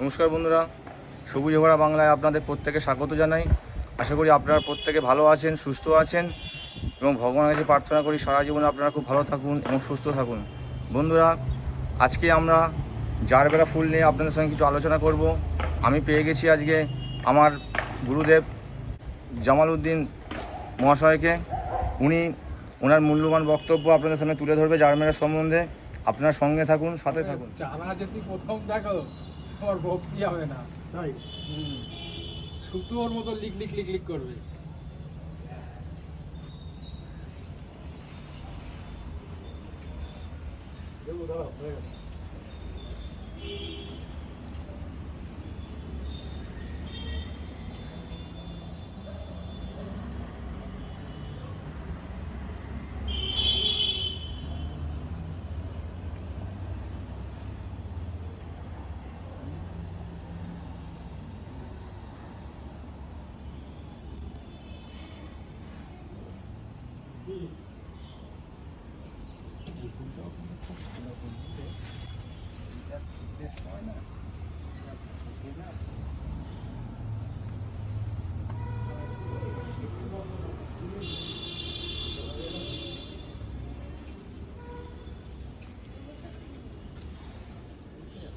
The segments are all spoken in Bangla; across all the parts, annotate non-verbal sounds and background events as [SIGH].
নমস্কার বন্ধুরা, সবুজ ভরা বাংলায় আপনাদের প্রত্যেকে স্বাগত জানাই। আশা করি আপনারা প্রত্যেকে ভালো আছেন, সুস্থ আছেন এবং ভগবানের কাছে প্রার্থনা করি সারা জীবনে আপনারা খুব ভালো থাকুন এবং সুস্থ থাকুন। বন্ধুরা, আজকে আমরা জারবেরা ফুল নিয়ে আপনাদের সঙ্গে কিছু আলোচনা করব। আমি পেয়ে গেছি আজকে আমার গুরুদেব জামাল উদ্দিন মহাশয়কে। উনি ওনার মূল্যবান বক্তব্য আপনাদের সামনে তুলে ধরবে জারমেরার সম্বন্ধে। আপনার সঙ্গে থাকুন, সাথে থাকুন। প্রথম তোমার ভক্তি হবে না। তাই? শুধু সুতোর মতো লিক লিক লিক লিক করবে। দাঁড়াও হয়ে গেছে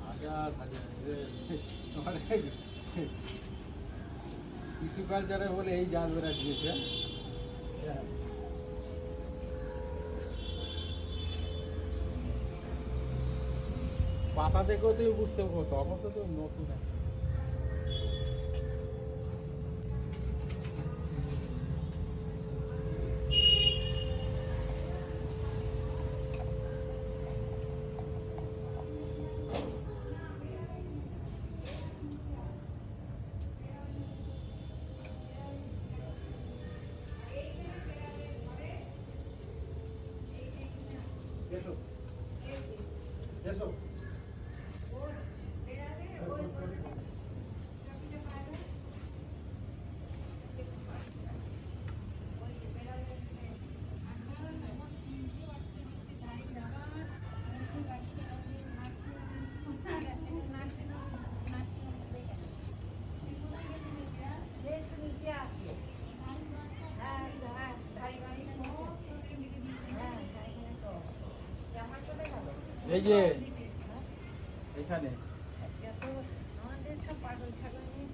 হাজার হাজার টিস্যু কালচারে বলে এই জাল বেড়া দিয়েছে। পাতা দেখেও তুমি বুঝতে পারো তখন তো তুমি নতুন একটা। এসো এসো এই যে এখানে। আমাদের সব পাগল ছাগল নিয়ে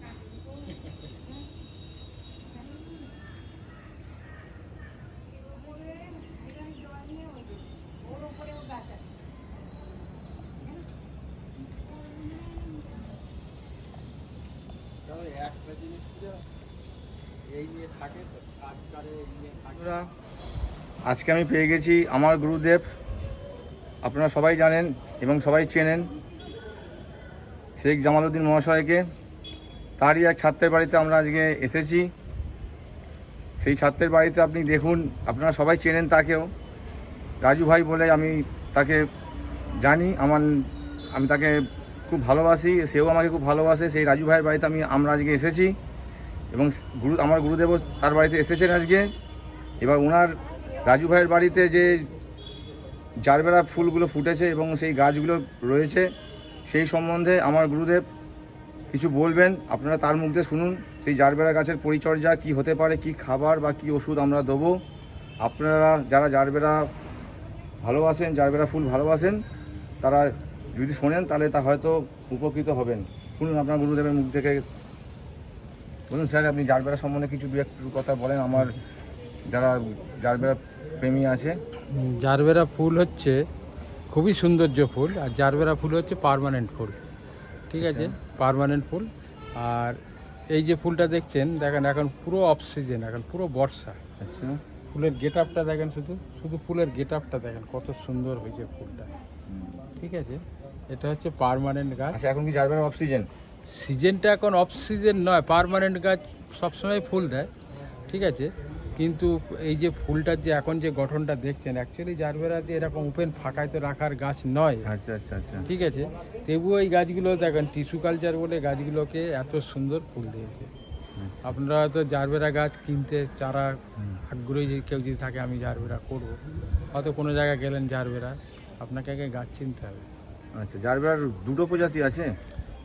ওর উপরেও গাছ আছে তবে একটা জিনিস এই নিয়ে থাকে। তো আজকে আমি পেয়ে গেছি আমার গুরুদেব। আপনারা সবাই জানেন এবং সবাই চেনেন শেখ জামালউদ্দিন মহাশয়কে। তারই এক ছাত্রের বাড়িতে আমরা আজকে এসেছি। সেই ছাত্রের বাড়িতে আপনি দেখুন, আপনারা সবাই চেনেন তাকেও। রাজু ভাই বলে আমি তাকে জানি, আমার, আমি তাকে খুব ভালোবাসি, সেও আমাকে খুব ভালোবাসে। সেই রাজু ভাইয়ের বাড়িতে আমি, আমরা আজকে এসেছি এবং গুরু, আমার গুরুদেবও তার বাড়িতে এসেছেন আজকে। এবার ওনার রাজু ভাইয়ের বাড়িতে যে জারবেরা ফুলগুলো ফুটেছে এবং সেই গাছগুলো রয়েছে, সেই সম্বন্ধে আমার গুরুদেব কিছু বলবেন? আপনারা তার মুখ দিয়ে শুনুন, সেই জারবেরা গাছের পরিচর্যা কি হতে পারে, কি খাবার বা কি ওষুধ আমরা দেবো। আপনারা যারা জারবেরা ভালোবাসেন, জারবেরা ফুল ভালোবাসেন, তারা যদি শোনেন, তাহলে তা হয়তো উপকৃত হবেন। শুনুন আপনার গুরুদেবের মুখ থেকে বলুন স্যার, আপনি জারবেরা সম্বন্ধে কিছু দু একটু কথা বলেন, আমার যারা জারবেরা প্রেমী আছে। জারবেরা ফুল হচ্ছে খুবই সৌন্দর্য ফুল আর জারবেরা ফুল হচ্ছে পারমানেন্ট ফুল ঠিক আছে? পারমানেন্ট ফুল। আর এই যে ফুলটা দেখছেন দেখেন এখন পুরো অক্সিজেন এখন পুরো বর্ষা। আচ্ছা। ফুলের গেট আপটা দেখেন শুধু শুধু ফুলের গেট আপটা দেখেন কত সুন্দর হয়েছে ফুলটা ঠিক আছে? এটা হচ্ছে পারমানেন্ট গাছ। আচ্ছা এখন কি জারবেরা অক্সিজেন সিজনটা এখন অফ সিজন নয় পারমানেন্ট গাছ সবসময় ফুল দেয় ঠিক আছে? কিন্তু এই যে ফুলটার যে এখন যে গঠনটা দেখছেন অ্যাকচুয়ালি জারবেরা দিয়ে এরকম ওপেন ফাঁকায় তো রাখার গাছ নয়। আচ্ছা আচ্ছা আচ্ছা। ঠিক আছে? তবুও এই গাছগুলো দেখেন টিস্যু কালচার বলে গাছগুলোকে এত সুন্দর ফুল দিয়েছে। আচ্ছা। আপনারা হয়তো জারবেরা গাছ কিনতে চারা আগ্রহী যদি কেউ যদি থাকে আমি জারবেরা করব। হয়তো কোনো জায়গায় গেলেন জারবেরা আপনাকে আগে গাছ চিনতে হবে। আচ্ছা জারবেরার দুটো প্রজাতি আছে?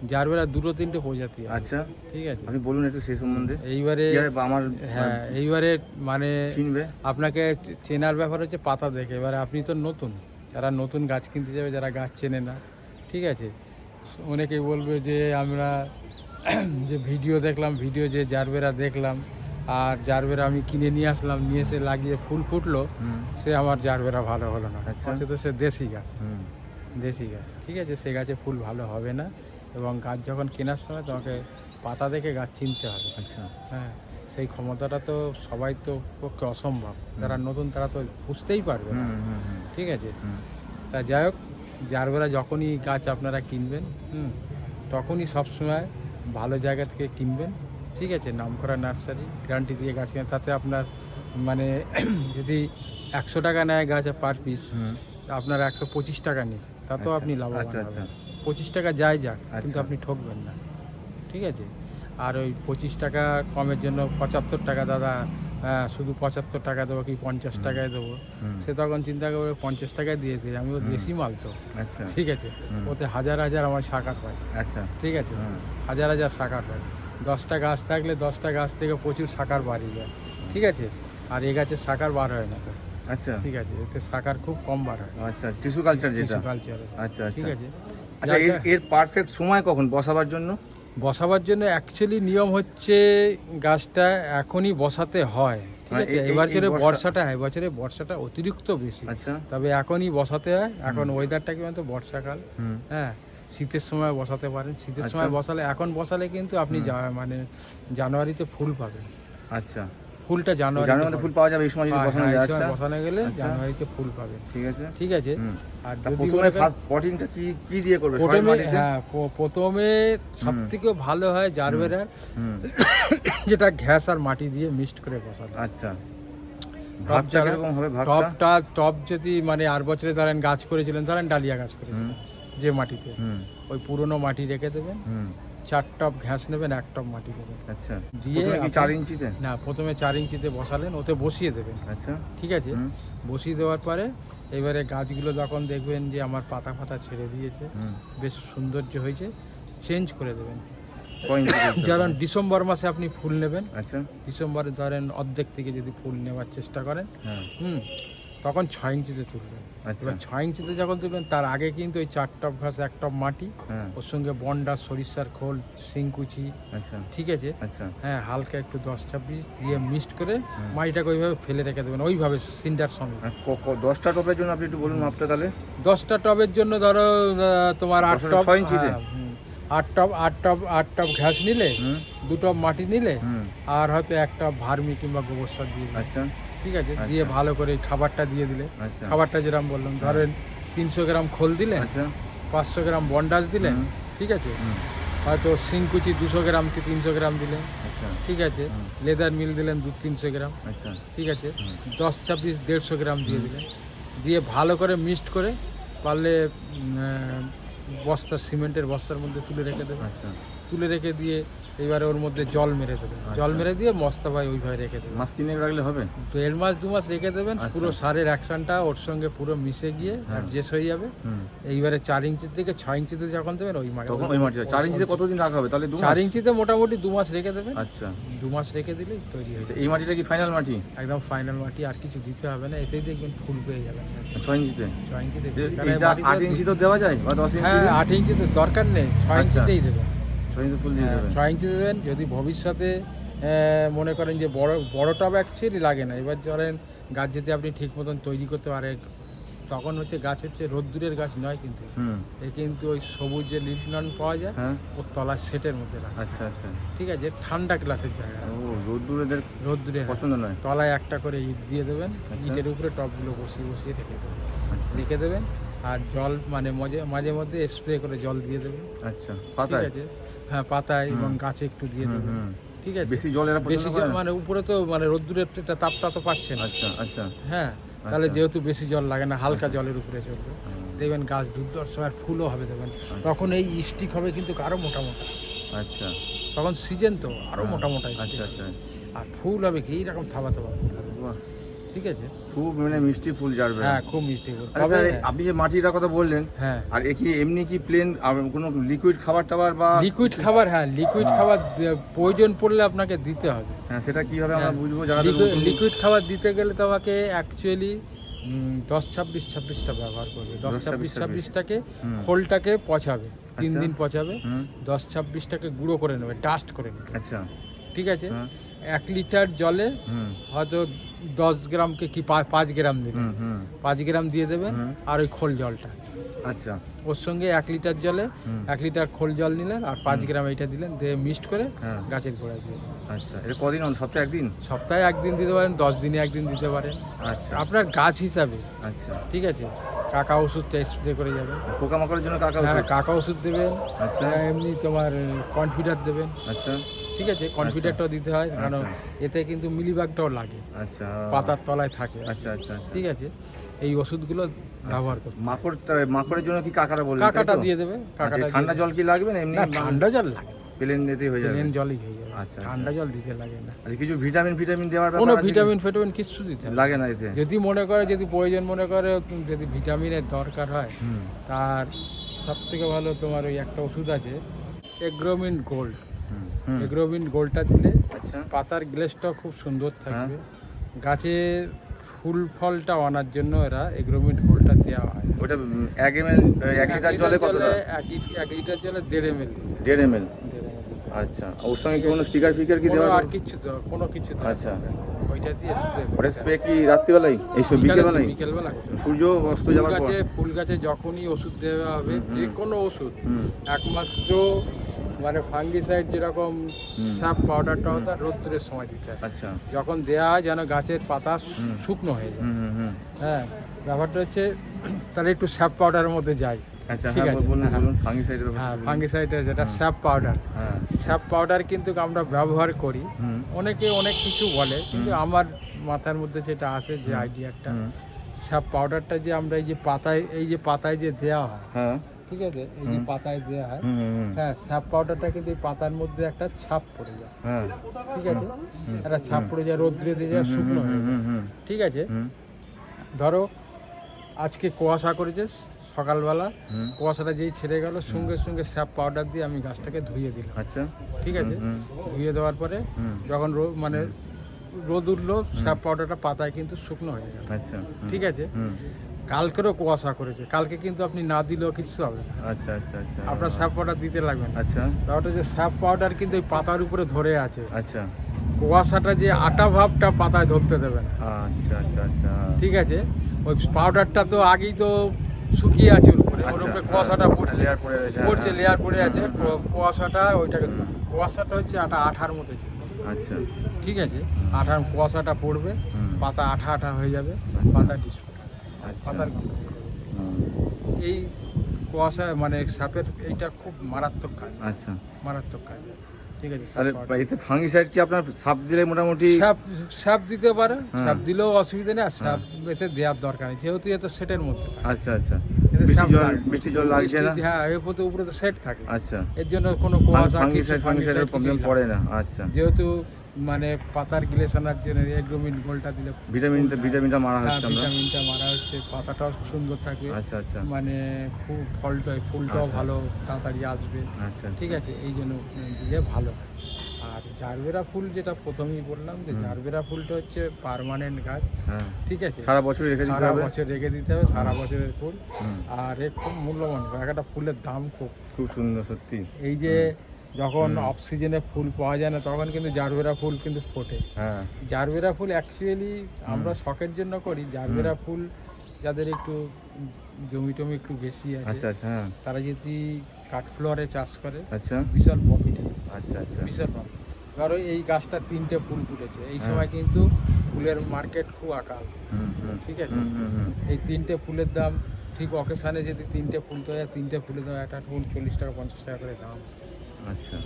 জারবেরা দুটো তিনটে প্রজাতি আচ্ছা। ঠিক আছে? আপনি বলুন একটু সেই সম্বন্ধে। এইবারে আমার হ্যাঁ এইবারে মানে চিনবে? আপনাকে চেনার ব্যাপার হচ্ছে পাতা দেখে। এবারে আপনি তো নতুন। যারা নতুন গাছ কিনতে যাবে যারা গাছ চেনে না। ঠিক আছে? অনেকেই বলবে যে আমরা [CLEARS THROAT] যে ভিডিও দেখলাম ভিডিও যে জারবেরা দেখলাম আর জারবেরা আমি কিনে নিয়ে আসলাম নিয়ে এসে লাগিয়ে ফুল ফুটলো সে আমার জারবেরা ভালো হলো না। আচ্ছা। সে তো সে দেশি গাছ। দেশি গাছ। ঠিক আছে? সে গাছে ফুল ভালো হবে না। এবং গাছ যখন কেনার সময় তোমাকে পাতা দেখে গাছ চিনতে হবে। আচ্ছা। হ্যাঁ সেই ক্ষমতাটা তো সবাই তো পক্ষে অসম্ভব। যারা নতুন তারা তো বুঝতেই পারবে না। ঠিক আছে? তা যাই হোক যারবেলা যখনই গাছ আপনারা কিনবেন হুম তখনই সবসময় ভালো জায়গা থেকে কিনবেন। ঠিক আছে? নামকরা নার্সারি গ্যারান্টি দিয়ে গাছ কিনে তাতে আপনার মানে [CLEARS THROAT] যদি একশো টাকা নেয় গাছ পার পিস আপনার একশো পঁচিশ টাকা নেই তাতেও আচ্ছা, আপনি লাভ আচ্ছা, আচ্ছা। পঁচিশ টাকা যায় যাক কিন্তু আচ্ছা। আপনি ঠকবেন না। ঠিক আছে? আর ওই পঁচিশ টাকা কমের জন্য পঁচাত্তর টাকা দাদা শুধু পঁচাত্তর টাকা দেবো কি পঞ্চাশ টাকায় দেবো? সে তখন চিন্তা করবে পঞ্চাশ টাকায় দিয়ে দিই আমি ও দেশি মাল তো। আচ্ছা। ঠিক আছে? ওতে হাজার হাজার আমার শাখার পাই আচ্ছা। ঠিক আছে? হাজার হাজার শাখা পাই দশটা গাছ থাকলে দশটা গাছ থেকে প্রচুর শাখার বাড়ি যায়। ঠিক আছে? আর এ গাছের শাখার বার হয় না তো। আচ্ছা। ঠিক আছে এতে শাখার খুব কম বার হয়। আচ্ছা টিস্যু কালচার যেটা। কালচারে আচ্ছা ঠিক আচ্ছা আছে। আচ্ছা এর এর পারফেক্ট সময় কখন? বসাবার জন্য? বসাবার জন্য অ্যাকচুয়ালি নিয়ম হচ্ছে গাছটা এখনই বসাতে হয়। ঠিক মানে আছে? এই- এই- এবার এই বছরে বর্ষা- বর্ষাটা হয় বছরে বর্ষাটা অতিরিক্ত বেশি। আচ্ছা। তবে এখনই বসাতে হয়। এখন ওয়েদারটা কি বলতো? বর্ষাকাল। হ্যাঁ শীতের সময় বসাতে পারেন। শীতের আচ্ছা। সময় বসালে এখন বসালে কিন্তু আপনি মানে জানুয়ারিতে ফুল পাবেন। আচ্ছা। ফুলটা জানুয়ারি ফুল পাওয়া যাবে এই সময় যদি বসানো যায় আচ্ছা। বসানো গেলে আচ্ছা। জানুয়ারিতে ফুল পাবেন ঠিক আছে। ঠিক আছে? আর প্রথমে পটিংটা কি কি দিয়ে করবে? সয়েল প্রথমে মাটিতে? হ্যাঁ প্রথমে সব থেকে ভালো হয় জারবেরার [COUGHS] যেটা ঘ্যাস আর মাটি দিয়ে মিক্সড করে বসানো। আচ্ছা। টবটা টব যদি মানে আর বছরে ধরেন গাছ করেছিলেন ধরেন ডালিয়া গাছ করেছিলেন যে মাটিতে ওই পুরনো মাটি রেখে দেবেন। চার টব ঘ্যাস নেবেন এক টব মাটি দেবেন আচ্ছা। দিয়ে চার ইঞ্চিতে? না প্রথমে চার ইঞ্চিতে বসালেন ওতে বসিয়ে দেবেন। আচ্ছা। ঠিক আছে? বসিয়ে দেওয়ার পরে এবারে গাছগুলো যখন দেখবেন যে আমার পাতা ফাতা ছেড়ে দিয়েছে বেশ সৌন্দর্য হয়েছে চেঞ্জ করে দেবেন? যেমন ডিসেম্বর মাসে আপনি ফুল নেবেন। আচ্ছা। ডিসেম্বরে ধরেন অর্ধেক থেকে যদি ফুল নেওয়ার চেষ্টা করেন হ্যাঁ। হুম তখন ছয় ইঞ্চিতে তুলবেন আচ্ছা। এবার ছয় ইঞ্চিতে যখন তুলবেন তার আগে কিন্তু ওই চার টপ ঘাস এক টপ মাটি হ্যাঁ। ওর সঙ্গে বন্ডা সরিষার খোল শিংকুচি আচ্ছা। ঠিক আছে? আচ্ছা। হ্যাঁ হালকা একটু দশ ছাব্বিশ দিয়ে মিক্সড করে মাটিটাকে ওইভাবে ফেলে রেখে দেবেন ওইভাবে সিন্ডার সঙ্গে। ক- দশটা টপের জন্য আপনি একটু বলুন মাপটা তাহলে। দশটা টবের জন্য ধরো তোমার আট টব ছয় ইঞ্চিতে? হ্যাঁ। আট টব আট টব আট টব ঘাস নিলে দু টব মাটি নিলে আর হয়তো একটা ভার্মি কিংবা গোবর সার দিয়ে আচ্ছা। ঠিক আছে? আচ্ছা। দিয়ে ভালো করে খাবারটা দিয়ে দিলে। আচ্ছা। খাবারটা যেরকম বললাম ধরেন তিনশো গ্রাম খোল দিলে পাঁচশো গ্রাম বন্ডাস দিলেন ঠিক আছে? হয়তো সিংকুচি দুশো গ্রাম কি তিনশো গ্রাম দিলেন ঠিক আছে? লেদার মিল দিলেন দু তিনশো গ্রাম ঠিক আছে? দশ ছাব্বিশ দেড়শো গ্রাম দিয়ে দিলেন। দিয়ে ভালো করে মিক্সড করে পারলে বস্তা সিমেন্টের বস্তার মধ্যে তুলে রেখে দেবে। আচ্ছা। তুলে রেখে দিয়ে এবারে ওর মধ্যে জল মেরে দেবেন জল আচ্ছা। মেরে দিয়ে বস্তা ভাই ওইভাবে রেখে দেবেন মাস তিনেক রাখলে হবে? তো দেড় মাস দু মাস রেখে দেবেন আচ্ছা। পুরো সারের অ্যাকশনটা ওর সঙ্গে পুরো মিশে গিয়ে। অ্যাডজাস্ট হয়ে। যাবে। এইবারে চার ইঞ্চির থেকে ছয় ইঞ্চিতে যখন দেবেন ওই মাটি ওই মাটি চার ইঞ্চিতে কতদিন রাখা হবে? তাহলে চার ইঞ্চিতে মোটামুটি দু মাস রেখে দেবেন। আচ্ছা। দু মাস রেখে দিলে তৈরি হয়ে আচ্ছা এই মাটিটা কি ফাইনাল মাটি? একদম ফাইনাল মাটি আর কিছু দিতে হবে না। এতেই দেখবেন ফুল পেয়ে যাবেন। ছয় ইঞ্চিতে? ছয় ইঞ্চিতে আট ইঞ্চি তো দেওয়া যায় বা দশ ইঞ্চি? হ্যাঁ আট ইঞ্চিতে দরকার নেই। ছয়। ইঞ্চিতেই দেবেন। ছয় ইঞ্চি হ্যাঁ, দেবেন যদি ভবিষ্যতে মনে করেন যে বড় বড় টব অ্যাকচুয়ালি লাগে না। এবার ধরেন গাছ যদি আপনি ঠিক মতন তৈরি করতে পারেন তখন হচ্ছে গাছ হচ্ছে রোদ্দুরের গাছ নয় কিন্তু। এ কিন্তু ওই সবুজ যে লিটনন পাওয়া যায় হ্যাঁ। ওর তলার সেটের মধ্যে রাখা। আচ্ছা আচ্ছা। ঠিক আছে ঠান্ডা ক্লাসের জায়গা। ও রোদ্দুর রোদ্দুরে পছন্দ নয়। তলায় একটা করে ইট দিয়ে দেবেন আচ্ছা। ইটের উপরে টবগুলো বসিয়ে বসিয়ে রেখে দেবেন। আচ্ছা। রেখে দেবেন আর জল মানে মাঝে মাঝে মধ্যে স্প্রে করে জল দিয়ে দেবেন। আচ্ছা ঠিক আছে। হ্যাঁ পাতায় এবং গাছে একটু দিয়ে দেবেন। ঠিক আছে? বেশি জল এরা বেশি মানে উপরে তো মানে রোদ্দুরের একটা তাপটা তো পাচ্ছে না। আচ্ছা আচ্ছা। হ্যাঁ তাহলে আচ্ছা। যেহেতু বেশি জল লাগে না হালকা আচ্ছা। জলের উপরে চলবে। দেখবেন গাছ দুর্দর্শ আর ফুলও হবে দেখবেন। তখন এই স্টিক হবে কিন্তু আরও মোটা মোটা। আচ্ছা। তখন সিজন তো আরও হ্যাঁ, মোটা মোটা আচ্ছা আচ্ছা। আর ফুল হবে কি? এইরকম থাবা থাবা ঠিক আছে? খুব মানে মিষ্টি ফুল জারবেরা হ্যাঁ খুব মিষ্টি ফুল। আচ্ছা স্যার আপনি যে মাটিটার কথা বললেন হ্যাঁ। আর এ কি এমনি কি প্লেন কোনো লিকুইড খাবার টাবার বা লিকুইড খাবার হ্যাঁ লিকুইড খাবার প্রয়োজন পড়লে আপনাকে দিতে হবে। হ্যাঁ সেটা কীভাবে আমরা হ্যাঁ, বুঝব? যারা লিকুইড খাবার দিতে গেলে তোমাকে অ্যাকচুয়ালি দশ ছাব্বিশ ছাব্বিশটা ব্যবহার করবে। দশ ছাব্বিশ ছাব্বিশটাকে। খোলটাকে পচাবে। তিন আচ্ছা। দিন পচাবে। দশ ছাব্বিশটাকে গুঁড়ো করে নেবে ডাস্ট করে নেবে। আচ্ছা। ঠিক আছে? হ্যাঁ এক লিটার জলে হুম। হয়তো দশ গ্রামকে কি পাঁচ গ্রাম দেবে। হুম হুম। পাঁচ গ্রাম দিয়ে দেবেন আর ওই খোল জলটা। আচ্ছা। ওর সঙ্গে এক লিটার জলে এক লিটার খোল জল নিলেন আর পাঁচ গ্রাম এইটা দিলেন দিয়ে মিক্সড করে হ্যাঁ। গাছের গোড়ায় দিয়ে আচ্ছা। এটা কদিন হল? সপ্তাহে একদিন? সপ্তাহে একদিন দিতে পারেন দশ দিনে একদিন দিতে পারেন। আচ্ছা। আপনার গাছ হিসাবে। আচ্ছা। ঠিক আছে? কাকা ওষুধটা স্প্রে করে যাবেন। পোকামাকড়ের জন্য কাকা হ্যাঁ ওষুধ? কাকা ওষুধ দেবেন। আচ্ছা। হ্যাঁ, এমনি তোমার কনফিডার দেবেন। আচ্ছা। ঠিক আছে? কনফিডারটাও দিতে হয় কারণ আচ্ছা। এতে কিন্তু মিলিবাগটাও লাগে। আচ্ছা। পাতার তলায় থাকে। আচ্ছা আচ্ছা আচ্ছা। ঠিক আছে? এই ওষুধগুলো ব্যবহার করতে মাকড়টা মাকড়ের জন্য কি কাকাটা বললেন কাকাটা দিয়ে দেবে। আচ্ছা, কাকাটা ঠান্ডা জল কি লাগবে না এমনি? ঠান্ডা জল লাগে। প্লেন দিতেই হয়ে যাবে। প্লেন জলই হয়ে যাবে। আচ্ছা, আচ্ছা। ঠান্ডা জল দিতে লাগে না। আচ্ছা কিছু ভিটামিন ভিটামিন দেওয়ার ব্যাপার কোনো? ভিটামিন ফিটামিন কিচ্ছু দিতে লাগে না। এতে? যদি মনে করে যদি প্রয়োজন মনে করে যদি ভিটামিনের দরকার হয় তার সব থেকে ভালো তোমার ওই একটা ওষুধ আছে এগ্রোমিন গোল্ড হুম, গোলটা দিলে আচ্ছা। পাতার গ্লেসটা খুব সুন্দর থাকবে। গাছে গাছের ফুল ফলটা আনার জন্য এরা এগ্রোমিন গোলটা দেওয়া হয়। ওটা এক এমএল এক লিটার জলে কত এক লিট- এক লিটার জলে দেড় এম এল দেড় এম এল আচ্ছা। ওর সঙ্গে কোনো স্টিকার ফিকার কি দেওয়া আর কিছু তো কোনো কিছু দেওয়ার আচ্ছা। ওইটা দিয়ে স্প্রে ওটা স্প্রে কি রাত্রিবেলায় এইসব বিকেলবেলায় বিকেলবেলা করতে হবে। সূর্য অস্ত যাওয়ার পর? গাছে ফুল গাছে যখনই ওষুধ দেওয়া হবে। যে কোনো ওষুধ। একমাত্র মানে ফাঙ্গিসাইড যেরকম। সাপ পাউডারটা হতো রোদ্রের সময় দিতে হয়। আচ্ছা। যখন দেওয়া হয় যেন গাছের পাতা শুকনো হয়ে যায়। হ্যাঁ ব্যাপারটা হচ্ছে তাহলে একটু স্যাপ পাউডারের মধ্যে যায় ঠিক হ্যাঁ আছে, হ্যাঁ। ফাঙ্গিসাইড যেটা স্যাপ পাউডার হ্যাঁ। স্যাপ পাউডার কিন্তু আমরা ব্যবহার করি। অনেকে অনেক কিছু বলে কিন্তু আমার মাথার মধ্যে যেটা আসে যে আইডিয়াটা স্যাপ পাউডারটা যে আমরা এই যে পাতায় এই যে পাতায় যে দেওয়া হয় হ্যাঁ। ঠিক আছে? এই যে পাতায় দেওয়া হয় হ্যাঁ স্যাপ পাউডারটা কিন্তু পাতার মধ্যে একটা ছাপ পড়ে যায়। হ্যাঁ। ঠিক আছে? একটা ছাপ পড়ে যায় রোদ্রে দিয়ে যায় শুকনো হয়ে যায়। ঠিক আছে? ধরো আজকে কুয়াশা করেছে সকালবেলা কুয়াশাটা যেই ছেড়ে গেল সঙ্গে সঙ্গে স্যাপ পাউডার দিয়ে আমি গাছটাকে ধুয়ে দিলাম। আচ্ছা। ঠিক আছে? ধুয়ে দেওয়ার পরে যখন মানে রোদ উঠল স্যাপ পাউডারটা পাতায় কিন্তু শুকনো হয়ে গেল। আচ্ছা ঠিক আছে? কালকেরও কুয়াশা করেছে। কালকে কিন্তু আপনি না দিলেও কিছু হবে না। আচ্ছা আচ্ছা আচ্ছা। আপনার স্যাপ পাউডার দিতে লাগবে আচ্ছা। তাহলে যে স্যাপ পাউডার কিন্তু ওই পাতার উপরে ধরে আছে। আচ্ছা। কুয়াশাটা যে আটা ভাবটা পাতায় ধরতে দেবে না। আচ্ছা আচ্ছা আচ্ছা। ঠিক আছে? ওই পাউডারটা তো আগেই তো শুকিয়ে আছে ওর উপরে। ওর আচ্ছা, উপরে হ্যাঁ, কুয়াশাটা পড়ছে। পড়ছে হ্যাঁ। লেয়ার পড়ে আছে। হুম, হুম, কু- কুয়াশাটা ওইটাকে কুয়াশাটা হচ্ছে আটা আঠার মতো আচ্ছা। ঠিক আছে? আঠার কুয়াশাটা পড়বে পাতা আঠা আঠা হয়ে যাবে আচ্ছা। পাতা ডিসপুট আচ্ছা। পাতার এই কুয়াশা মানে সাপের এইটা খুব মারাত্মক কাজ। আচ্ছা। মারাত্মক কাজ। ঠিক আছে তাহলে এতে ফাঙ্গিসাইড কি আপনার সাপ দিলে মোটামুটি সাপ সাপ দিতে পারে হ্যাঁ। সাপ দিলেও অসুবিধা নেই আর সাপ এতে দেওয়ার দরকার নেই যেহেতু এ তো সেটের মধ্যে আচ্ছা আচ্ছা। বৃষ্টি জল বৃষ্টি জল লাগছে না? হ্যাঁ এর প্রতি উপরে তো সেট থাকে। আচ্ছা। এর জন্য কোনো কুয়াশা ফাঙ্গিসাইড ফাঙ্গিসাইডের প্রবলেম পড়ে না আচ্ছা। যেহেতু মানে পাতার গ্লেশনার জন্য এগ্রোমিন গোলটা দিলে ভিটামিনটা ভিটামিনটা মারা হ্যাঁ, হচ্ছে আমরা? ভিটামিনটা মারা হচ্ছে পাতাটাও সুন্দর থাকবে। আচ্ছা আচ্ছা। মানে খুব ফলটা ফুলটাও আচ্ছা, ভালো তাড়াতাড়ি আসবে। আচ্ছা ঠিক আছে এই জন্য দিলে ভালো। আর জারবেরা ফুল যেটা প্রথমেই বললাম যে। জারবেরা ফুলটা হচ্ছে পার্মানেন্ট গাছ। হ্যাঁ। ঠিক আছে? সারা বছর রেখে দিতে হবে? সারা বছর রেখে দিতে হবে সারা বছরের ফুল। আর এর খুব মূল্যবান এক একটা ফুলের দাম খুব। খুব সুন্দর সত্যি। এই যে যখন হুম। অফ সিজনে ফুল পাওয়া যায় না তখন কিন্তু জারবেরা ফুল কিন্তু ফোটে। হ্যাঁ। জারবেরা ফুল অ্যাকচুয়ালি আমরা শখের জন্য করি। জারবেরা ফুল যাদের একটু জমি টমি একটু বেশি আচ্ছা আছে আচ্ছা হ্যাঁ। তারা যদি কাঠ কাঠফ্লোয়ারে চাষ করে আচ্ছা। বিশাল প্রফিট আচ্ছা আচ্ছা। বিশাল প্রফিট ধরো এই গাছটা তিনটে ফুল ফুটেছে এই হ্যাঁ। সময় কিন্তু ফুলের মার্কেট খুব আকাল। ঠিক আছে? এই তিনটে ফুলের দাম ঠিক অকেশানে যদি তিনটে ফুল তো তিনটে ফুলের দাম একটা ফুল চল্লিশ টাকা পঞ্চাশ টাকা করে দাম। আচ্ছা।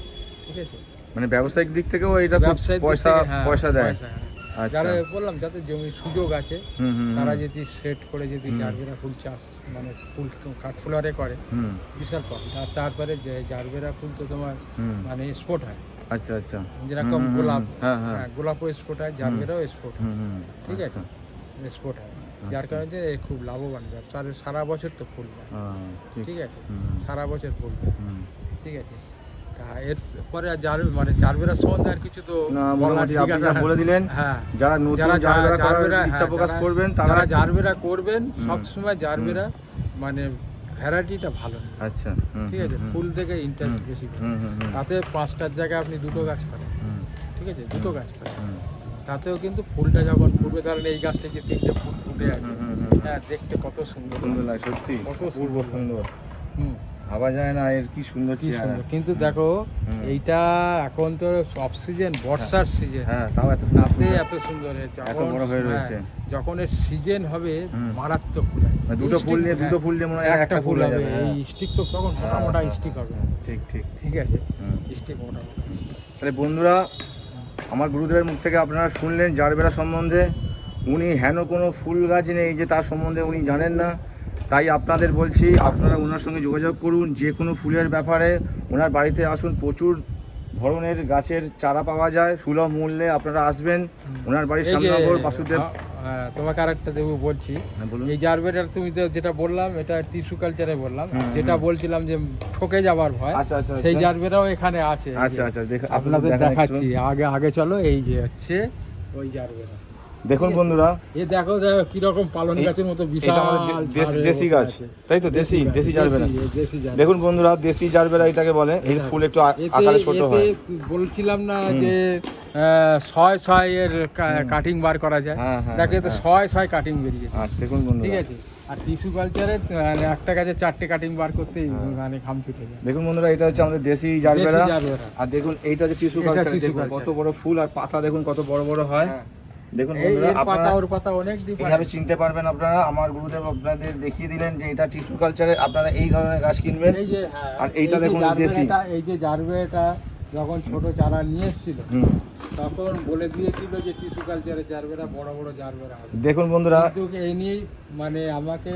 ঠিক আছে? মানে ব্যবসায়িক দিক থেকেও এটা পয়সা হ্যাঁ, পয়সা দেয়। হ্যাঁ। আচ্ছা। যারা বললাম যাদের জমি সুযোগ আছে তারা যদি সেট করে যদি। জারবেরা ফুল চাষ মানে ফুল কাঠফুলারে করে হুম। বিশাল প্রফিট আর তারপরে যে জারবেরা ফুল তো তোমার মানে স্পোর্ট হয়। আচ্ছা আচ্ছা। যেরকম গোলাপ হ্যাঁ হ্যাঁ। হ্যাঁ গোলাপও স্পোর্ট হয় জারবেরাও স্পোর্ট হয়। ঠিক আছে? আচ্ছা, স্পোর্ট হয়। যার আচ্ছা। কারণে এ খুব লাভবান ব্যবসা। সারা বছর তো ফুল হ্যাঁ, ঠিক। আছে? সারা বছর ফুল। ঠিক আছে? এরপরে যার মানে চারবেরা সম্বন্ধে আর কিছু তো না মোটামুটি আপনি যা বলে দিলেন হ্যাঁ। যারা নতুন জারবেরা করার ইচ্ছা হ্যাঁ, প্রকাশ করবেন তারা জারবেরা করবেন সব সময় জারবেরা মানে ভ্যারাইটিটা ভালো আচ্ছা ঠিক আছে ফুল থেকে ইন্টারেস্ট বেশি তাতে পাঁচটার জায়গায় আপনি দুটো গাছ হুম, ঠিক আছে দুটো গাছ হুম, তাতেও কিন্তু ফুলটা যখন ফুটবে ধরেন এই গাছ থেকে তিনটে ফুল ফুটে আছে। হ্যাঁ দেখতে কত সুন্দর সুন্দর লাগে সত্যি। কত সুন্দর। ভাবা যায় না এর কি সুন্দর কি চেহারা। সুন্দর। কিন্তু দেখো এইটা এখন তো অফ সিজন বর্ষার সিজন হ্যাঁ তাও এত তাতে এত সুন্দর হয়েছে এত বড় হয়ে হ্যাঁ, রয়েছে। যখন এর সিজন হবে মারাত্মক ফুল মানে দুটো ফুল নিয়ে দুটো হ্যাঁ, ফুল দিয়ে মনে হয় একটা ফুল হবে। এই স্টিক তো তখন মোটা হ্যাঁ, মোটা হ্যাঁ, স্টিক হবে। হ্যাঁ, ঠিক ঠিক। ঠিক আছে। স্টিক মোটা তাহলে বন্ধুরা আমার গুরুদেবের মুখ থেকে আপনারা শুনলেন জারবেরা সম্বন্ধে। উনি হেন কোনো ফুল গাছ নেই যে তার সম্বন্ধে উনি জানেন না। তাই আপনাদের বলছি আপনারা ওনার সঙ্গে যোগাযোগ করুন যে কোনো ফুলের ব্যাপারে। ওনার বাড়িতে আসুন প্রচুর ধরনের গাছের চারা পাওয়া যায় সুলভ মূল্যে আপনারা আসবেন। ওনার বাড়ির শ্যামনগর বাসুদেব তোমাকে আরেকটা দেবো বলছি। হ্যাঁ, এই জারবেটার তুমি যেটা বললাম এটা টিস্যু কালচারে বললাম। যেটা বলছিলাম যে ঠকে যাবার ভয় আচ্ছা আচ্ছা সেই আচ্ছা। জারবেরাও এখানে আছে। আচ্ছা আচ্ছা আপনাদের দেখাচ্ছি। আগে আগে চলো এই যে হচ্ছে ওই জারবেরা দেখুন বন্ধুরা এ দেখো দেখো কীরকম পালন গাছের মতো বিশাল দেশি- দেশি গাছ। তাই তো? দেশি দেশি জারবেরা। দেখুন বন্ধুরা দেশি জারবেরা এটাকে বলে এর ফুল একটু আকারে ছোট হয়। বলছিলাম না যে ছয় ছয় এর কাটিং বার করা যায়। হ্যাঁ, হ্যাঁ, দেখে তো হ্যাঁ। ছয় ছয় কাটিং বেরিয়েছে দেখুন বন্ধুরা। ঠিক আছে? আর টিস্যু কালচারে একটা গাছে চারটে কাটিং বার করতেই হ্যাঁ। মানে ছুটে যায়। দেখুন বন্ধুরা এটা হচ্ছে আমাদের দেশি জারবেরা আর দেখুন এইটা হচ্ছে টিস্যু কালচার দেখুন কত বড় ফুল আর পাতা দেখুন কত বড় বড় হ্যাঁ। দেখুন বন্ধুরা আপনারা ওর পাতা অনেক ডিফারেন্ট চিনতে পারবেন আপনারা। আমার গুরুদেব আপনাদের দেখিয়ে দিলেন যে এটা টিস্যু কালচারে আপনারা এই ধরনের গাছ কিনবেন। এই যে হ্যাঁ, আর এইটা দেখুন দেশি। এই যে জারবেটা যখন ছোট চারা নিয়ে এসেছিল তখন বলে দিয়েছিল যে টিস্যু কালচারে জারবেরা বড় বড় জারবেরা হবে। দেখুন বন্ধুরা। এই নিয়েই মানে আমাকে।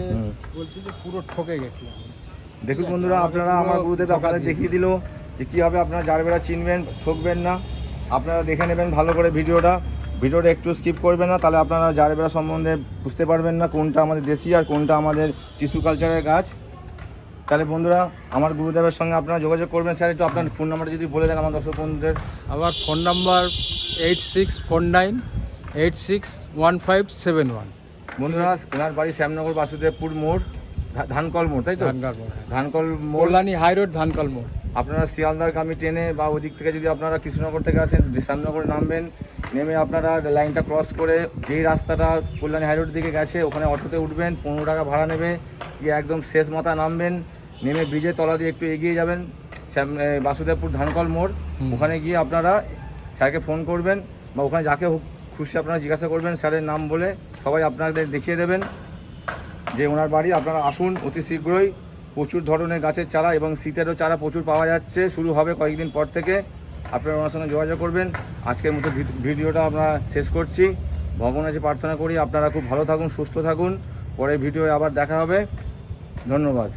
বলছি যে পুরো ঠকে গেছিলাম দেখুন বন্ধুরা আপনারা আমার গুরুদেব আপনাদের দেখিয়ে দিল যে কীভাবে আপনারা জারবেরা চিনবেন ঠকবেন না। আপনারা দেখে নেবেন ভালো করে ভিডিওটা। ভিডিওটা একটু স্কিপ করবেন না তাহলে আপনারা জারবেরা সম্বন্ধে বুঝতে পারবেন না কোনটা আমাদের দেশি আর কোনটা আমাদের টিস্যু কালচারের গাছ। তাহলে বন্ধুরা আমার গুরুদেবের সঙ্গে আপনারা যোগাযোগ করবেন। স্যার একটু আপনার ফোন নাম্বারটা যদি বলে দেন আমার দর্শক বন্ধুদের। আমার phone number eight six four nine eight six one five seven one বন্ধুরা ওনার বাড়ি শ্যামনগর বাসুদেবপুর মোড় ধানকল মোড় তাই তো? ধানকার মোড় ধানকল মোড়। হাই রোড ধানকল মোড়। আপনারা শিয়ালদার কামি ট্রেনে বা ওদিক থেকে যদি আপনারা কৃষ্ণনগর থেকে আসেন শ্যামনগরে নামবেন নেমে আপনারা লাইনটা ক্রস করে যেই রাস্তাটা কল্যাণী হাইরোড দিকে গেছে ওখানে অটোতে উঠবেন পনেরো টাকা ভাড়া নেবে গিয়ে একদম শেষ মাথা নামবেন নেমে ব্রিজের তলা দিয়ে একটু এগিয়ে যাবেন বাসুদেবপুর ধানকল মোড় ওখানে গিয়ে আপনারা স্যারকে ফোন করবেন বা ওখানে যাকে হোক খুশি আপনারা জিজ্ঞাসা করবেন স্যারের নাম বলে সবাই আপনাদের দেখিয়ে দেবেন যে ওনার বাড়ি আপনারা আসুন অতি শীঘ্রই। প্রচুর ধরনের গাছের চারা এবং শীতেরও চারা প্রচুর পাওয়া যাচ্ছে। শুরু হবে কয়েকদিন পর থেকে। আপনারা ওনার সঙ্গে যোগাযোগ করবেন। আজকের মতো ভিডিওটা আমরা শেষ করছি। ভগবানের কাছে প্রার্থনা করি, আপনারা খুব ভালো থাকুন, সুস্থ থাকুন। পরে ভিডিও আবার দেখা হবে। ধন্যবাদ।